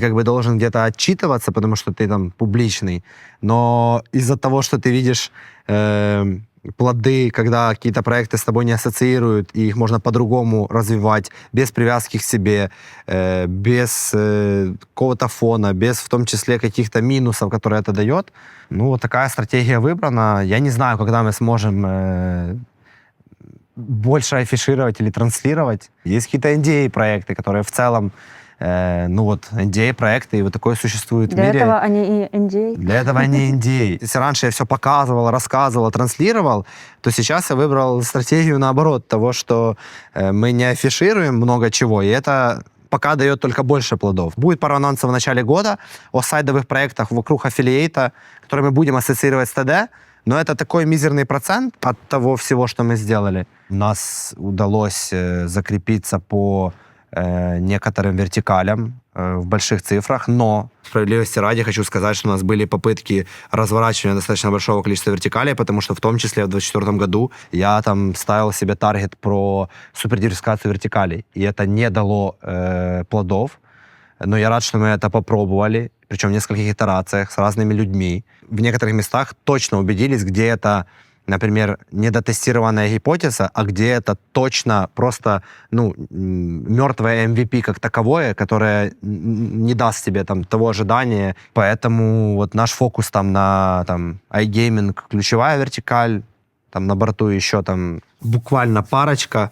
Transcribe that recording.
как бы должен где-то отчитываться, потому что ты там публичный, но из-за того, что ты видишь э, плоды, когда какие-то проекты с тобой не ассоциируют, и их можно по-другому развивать, без привязки к себе, э, без э, какого-то фона, без в том числе каких-то минусов, которые это дает. Ну, вот такая стратегия выбрана. Я не знаю, когда мы сможем э, больше афишировать или транслировать. Есть какие-то NDA-проекты, которые в целом, э, ну вот, NDA-проекты, и вот такое существует Для в мире. этого они и NDA. Для этого не NDA. Если раньше я все показывал, рассказывал, транслировал, то сейчас я выбрал стратегию наоборот, того, что э, мы не афишируем много чего, и это пока дает только больше плодов. Будет пару анонсов в начале года о сайдовых проектах вокруг аффилиейта, которые мы будем ассоциировать с ТД, но это такой мизерный процент от того всего, что мы сделали. У нас удалось э, закрепиться по некоторым вертикалям э, в больших цифрах, но справедливости ради хочу сказать, что у нас были попытки разворачивания достаточно большого количества вертикалей, потому что в том числе в 2024 году я там ставил себе таргет про супердиверсификацию вертикалей, и это не дало э, плодов. Но я рад, что мы это попробовали, причем в нескольких итерациях с разными людьми. В некоторых местах точно убедились, где это, например, недотестированная гипотеза, а где это точно просто ну, мертвое MVP как таковое, которое не даст тебе там того ожидания. Поэтому вот наш фокус там на там, iGaming, ключевая вертикаль, там на борту еще там буквально парочка